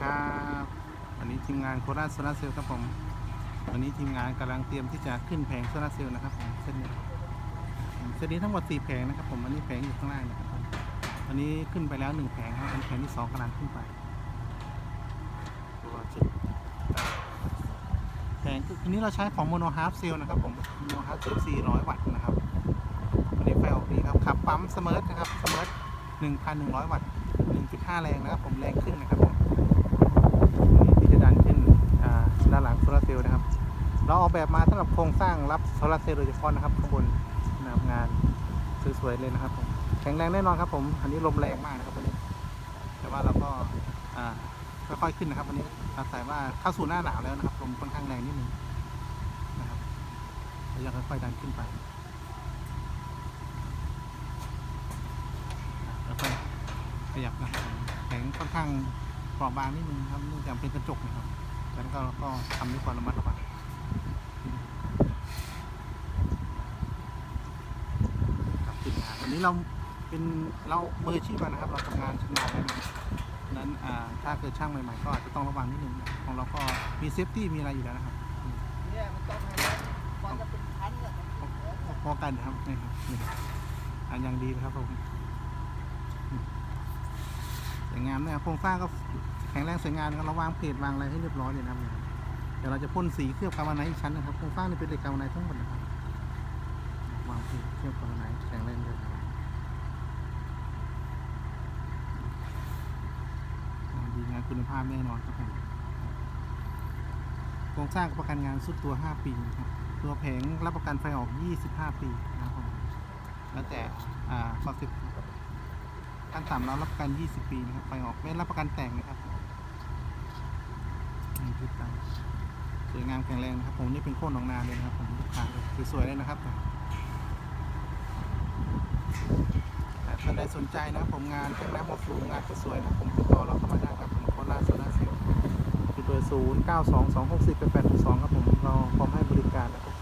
ครับ วันนี้ทีมงานโคราชโซลาเซลล์ครับผม วันนี้ทีมงานกำลังเตรียมที่จะขึ้นแผงโซลาเซลล์นะครับผมเส้นนี้เส้นนี้ทั้งหมด4แผงนะครับผมอันนี้แผงอยู่ข้างล่างนะครับผมอันนี้ขึ้นไปแล้ว1แผงครับอันแผงที่สองกำลังขึ้นไปแผงอันนี้เราใช้ของโมโนฮาร์ฟเซลล์นะครับผมโมโนฮาร์ฟเซลล์400วัตต์นะครับวันนี้ไฟออกดีครับขับปั๊มเสมอนะครับเสมอ1,100วัตต์1.5แรงนะครับผมแรงขึ้นนะครับผมนี่ที่จะดันขึ้นอ่าด้านห ลังโซลาร์เซลล์นะครับ เราออกแบบมาสำหรับโครงสร้างรับโซลาร์เซลล์โดยเฉพาะนะครับข้างบนนะครับงานสวยๆเลยนะครับผมแข็งแรงแน่นอนครับผมอันนี้ลมแรงมากนะครับวันนี้แต่ว่าเราก็ค่อยๆขึ้นนะครับวันนี้อาศัยว่าเข้าสู่หน้าหนาวแล้วนะครับลมค่อนข้างแรงนิดนึงนะครับเราจะค่อยๆดันขึ้นไปแล้วก็ขยับนะแข็งค่อนข้างเปราะบางนิดนึงครับเนื่องจากเป็นกระจกนะครับ ดังนั้นก็ก็ทำด้วยความระมัดระวังครับทีมงานวันนี้เราเป็นเรามืออาชีพอะนะครับ เราทำงานชำนาญแล้วนะครับดังนั้นอ่าถ้าเกิดช่างใหม่ๆก็อาจจะต้องระวังนิดนึงนะของเราก็มีเซฟตี้มีอะไรอยู่แล้วนะครับเนี่ยมันต้องให้มันจะเป็นพันอะพอๆกันนะครับนี่ครับนี่อันยังดีนะครับผมอืมส วยงามนะครับโครงสร้างก็แข็งแรงสวยงามนะครับเราวางเพจวางอะไรให้เรียบร้อยเลยนะครับเดี๋ยวเราจะพ่นสีเคลือบกาวไนท์ชั้นนะครับโครงสร้างนี่เป็นเหล็กกาวไนท์ทั้งหมดนะครับวางเพจเคลือบกาวไนท์แข็งแรงเลยนะครับอ่าดีงานคุณภาพแน่นอนครับผมโครงสร้างประกันงานสุดตัว 5 ปีครับตัวแผงรับประกันไฟออก 25 ปีนะครับแล้วแต่อ่าคอนเซ็ป ต์ขั้นต่ำเรารับประกัน 20 ปีนะครับไฟออกไม่รับประกันแต่งนะครับนี่คือตามสวยงามแข็งแรงนะครับ ผมนี่เป็นโค่นหนองนาเลยนะครับ ผมลูกค้าเลยสวยๆเลยนะครับแต่ท่านใดสนใจนะผมงานแข่งน้ำมาสูงงานสวยๆนะผมติดต่อเราเข้ามาได้ครับผมโคราชโซลาร์เซลล์คือตัว0 9 2 2 6 4 8 8 6 2ครับผมเราพร้อมให้บริการนะครับ